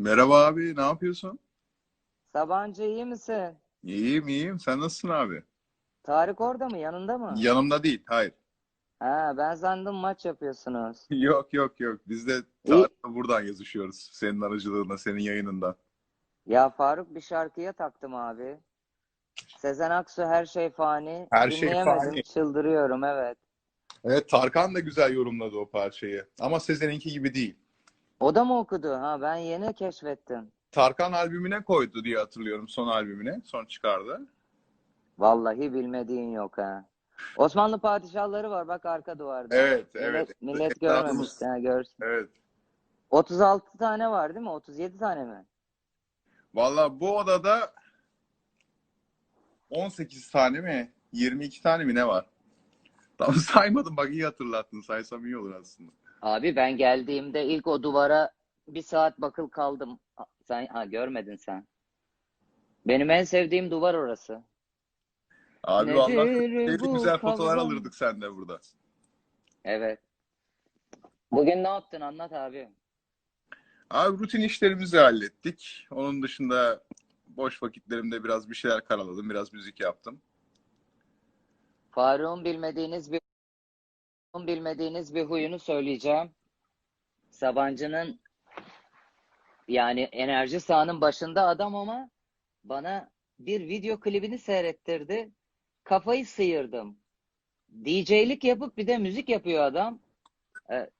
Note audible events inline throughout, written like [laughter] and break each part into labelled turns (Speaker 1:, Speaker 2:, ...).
Speaker 1: Merhaba abi, ne yapıyorsun?
Speaker 2: Sabancı iyi misin?
Speaker 1: İyiyim, iyiyim. Sen nasılsın abi?
Speaker 2: Tarık orada mı? Yanında mı?
Speaker 1: Yanımda değil, hayır.
Speaker 2: Ha, ben sandım maç yapıyorsunuz. [laughs]
Speaker 1: Yok, yok, yok. Biz de Tarık'la buradan yazışıyoruz. Senin aracılığında, senin yayınından.
Speaker 2: Ya Faruk bir şarkıya taktım abi. Sezen Aksu Her Şey Fani.
Speaker 1: Her Şey
Speaker 2: Dinleyemedim,
Speaker 1: Fani.
Speaker 2: çıldırıyorum evet.
Speaker 1: Evet, Tarkan da güzel yorumladı o parçayı. Ama Sezen'inki gibi değil.
Speaker 2: O da mı okudu? Ha ben yeni keşfettim.
Speaker 1: Tarkan albümüne koydu diye hatırlıyorum, son albümüne. Son çıkardı.
Speaker 2: Vallahi bilmediğin yok ha. Osmanlı padişahları var bak arka duvarda.
Speaker 1: Evet,
Speaker 2: Millet,
Speaker 1: evet.
Speaker 2: millet
Speaker 1: Ecdadımız.
Speaker 2: görmemiş. Ha, görsün.
Speaker 1: Evet.
Speaker 2: 36 tane var değil mi? 37 tane mi?
Speaker 1: Valla bu odada 18 tane mi? 22 tane mi ne var? Tam [laughs] saymadım bak iyi hatırlattın. Saysam iyi olur aslında.
Speaker 2: Abi ben geldiğimde ilk o duvara bir saat bakıl kaldım. Sen ha, görmedin sen. Benim en sevdiğim duvar orası.
Speaker 1: Abi
Speaker 2: Nedir bu
Speaker 1: güzel fotolar
Speaker 2: kavram?
Speaker 1: alırdık sende burada.
Speaker 2: Evet. Bugün ne yaptın? Anlat abi.
Speaker 1: Abi rutin işlerimizi hallettik. Onun dışında boş vakitlerimde biraz bir şeyler karaladım. Biraz müzik yaptım.
Speaker 2: Faruk'un bilmediğiniz bir bilmediğiniz bir huyunu söyleyeceğim. Sabancı'nın yani enerji sahanın başında adam ama bana bir video klibini seyrettirdi. Kafayı sıyırdım. DJ'lik yapıp bir de müzik yapıyor adam. Ee,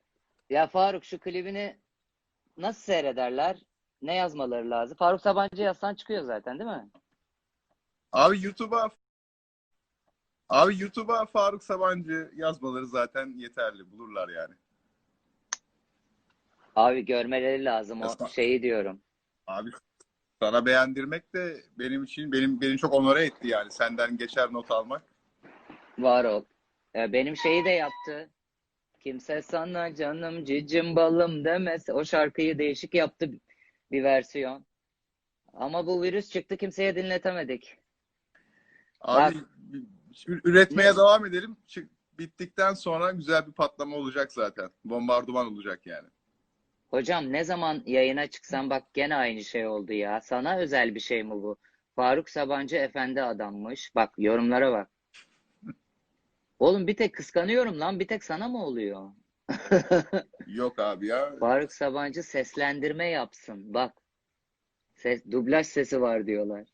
Speaker 2: ya Faruk şu klibini nasıl seyrederler? Ne yazmaları lazım? Faruk Sabancı yazsan çıkıyor zaten değil mi?
Speaker 1: Abi YouTube'a Abi YouTube'a Faruk Sabancı yazmaları zaten yeterli. Bulurlar yani.
Speaker 2: Abi görmeleri lazım o
Speaker 1: Yazma.
Speaker 2: şeyi diyorum.
Speaker 1: Abi sana beğendirmek de benim için benim beni çok onore etti yani. Senden geçer not almak.
Speaker 2: Var ol. Ee, Benim şeyi de yaptı. Kimse sana canım cicim balım demez. O şarkıyı değişik yaptı bir versiyon. Ama bu virüs çıktı kimseye dinletemedik.
Speaker 1: Abi ü- üretmeye devam edelim. Çık, bittikten sonra güzel bir patlama olacak zaten. Bombardıman olacak yani.
Speaker 2: Hocam ne zaman yayına çıksam bak gene aynı şey oldu ya. Sana özel bir şey mi bu? Faruk Sabancı efendi adammış. Bak yorumlara bak. [laughs] Oğlum bir tek kıskanıyorum lan. Bir tek sana mı oluyor? [laughs]
Speaker 1: Yok abi ya.
Speaker 2: Faruk Sabancı seslendirme yapsın. Bak. Ses, dublaj sesi var diyorlar.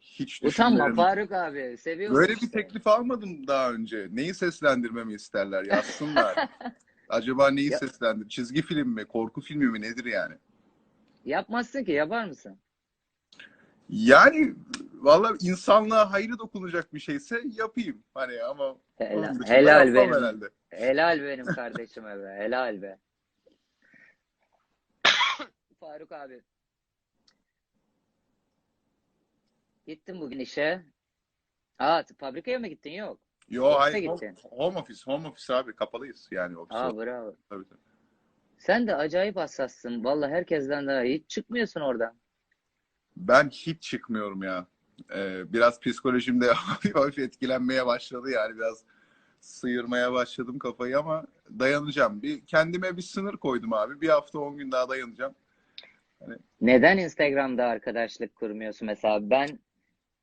Speaker 1: Hiç
Speaker 2: Utanma
Speaker 1: düşünmedim.
Speaker 2: Faruk abi. Seviyorsun
Speaker 1: Böyle bir
Speaker 2: işte.
Speaker 1: teklif almadım daha önce. Neyi seslendirmemi isterler? Yazsınlar. [laughs] Acaba neyi
Speaker 2: Ya-
Speaker 1: seslendir? Çizgi film mi? Korku filmi mi? Nedir yani?
Speaker 2: Yapmazsın ki yapar mısın?
Speaker 1: Yani valla insanlığa hayrı dokunacak bir şeyse yapayım. Hani ama
Speaker 2: Helal,
Speaker 1: onun dışında
Speaker 2: helal
Speaker 1: yapmam
Speaker 2: benim.
Speaker 1: herhalde.
Speaker 2: Helal benim [laughs] kardeşime be. Helal be. [laughs] Faruk abi. Gittin bugün işe. Aa, fabrikaya mı gittin? Yok.
Speaker 1: Yo
Speaker 2: Ofise
Speaker 1: hayır.
Speaker 2: gittin.
Speaker 1: Home, home office. Home office abi. Kapalıyız yani ofis.
Speaker 2: Aa bravo.
Speaker 1: Tabii, tabii.
Speaker 2: Sen de acayip hassassın. Vallahi herkesten daha hiç çıkmıyorsun oradan.
Speaker 1: Ben hiç çıkmıyorum ya. Ee, biraz psikolojim de [laughs] hafif hafif etkilenmeye başladı yani biraz sıyırmaya başladım kafayı ama dayanacağım. Bir kendime bir sınır koydum abi. Bir hafta 10 gün daha dayanacağım.
Speaker 2: Neden Instagram'da arkadaşlık kurmuyorsun mesela? Ben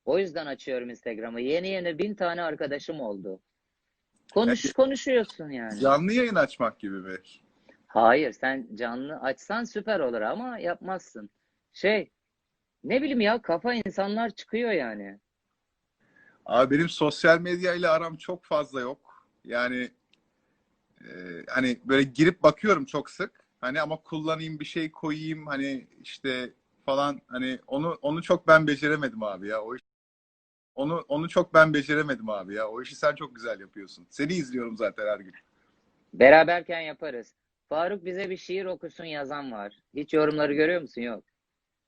Speaker 2: o yüzden açıyorum Instagram'ı. Yeni yeni bin tane arkadaşım oldu. Konuş, konuşuyorsun yani.
Speaker 1: Canlı yayın açmak gibi mi?
Speaker 2: Hayır, sen canlı açsan süper olur ama yapmazsın. Şey, ne bileyim ya kafa insanlar çıkıyor yani.
Speaker 1: Abi benim sosyal medya ile aram çok fazla yok. Yani e, hani böyle girip bakıyorum çok sık. Hani ama kullanayım bir şey koyayım hani işte falan hani onu onu çok ben beceremedim abi ya. O onu onu çok ben beceremedim abi ya. O işi sen çok güzel yapıyorsun. Seni izliyorum zaten her gün.
Speaker 2: Beraberken yaparız. Faruk bize bir şiir okusun yazan var. Hiç yorumları görüyor musun? Yok.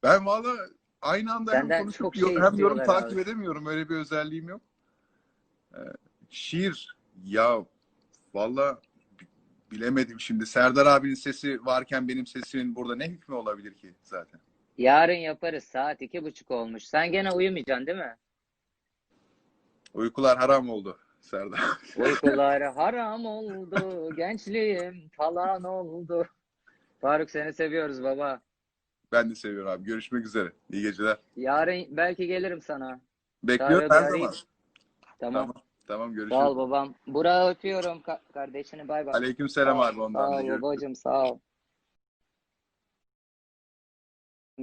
Speaker 1: Ben valla aynı anda hem
Speaker 2: Senden
Speaker 1: konuşup
Speaker 2: çok şey
Speaker 1: hem yorum
Speaker 2: istiyorlar
Speaker 1: takip
Speaker 2: abi.
Speaker 1: edemiyorum. Öyle bir özelliğim yok. Ee, şiir ya valla bi- bilemedim şimdi. Serdar abinin sesi varken benim sesimin burada ne hükmü olabilir ki zaten?
Speaker 2: Yarın yaparız. Saat iki buçuk olmuş. Sen gene uyumayacaksın değil mi?
Speaker 1: Uykular haram oldu Serdar. [laughs]
Speaker 2: Uykular haram oldu. Gençliğim falan oldu. Faruk seni seviyoruz baba.
Speaker 1: Ben de seviyorum abi. Görüşmek üzere. İyi geceler.
Speaker 2: Yarın belki gelirim sana.
Speaker 1: Bekliyorum her zaman.
Speaker 2: Tamam.
Speaker 1: Tamam. Tamam görüşürüz.
Speaker 2: Sağ ol babam. Burak'ı öpüyorum ka- kardeşini. Bay bay.
Speaker 1: Aleyküm selam abi ondan
Speaker 2: Sağ ol babacığım sağ ol.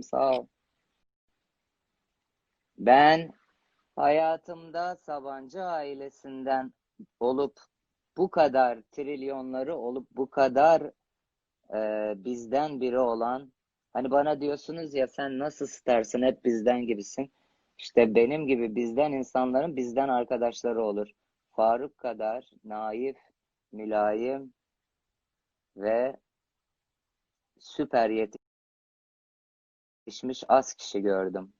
Speaker 2: Sağ ol. Ben hayatımda Sabancı ailesinden olup bu kadar trilyonları olup bu kadar e, bizden biri olan hani bana diyorsunuz ya sen nasıl istersin hep bizden gibisin. İşte benim gibi bizden insanların bizden arkadaşları olur. Faruk kadar naif, mülayim ve süper yetişmiş az kişi gördüm.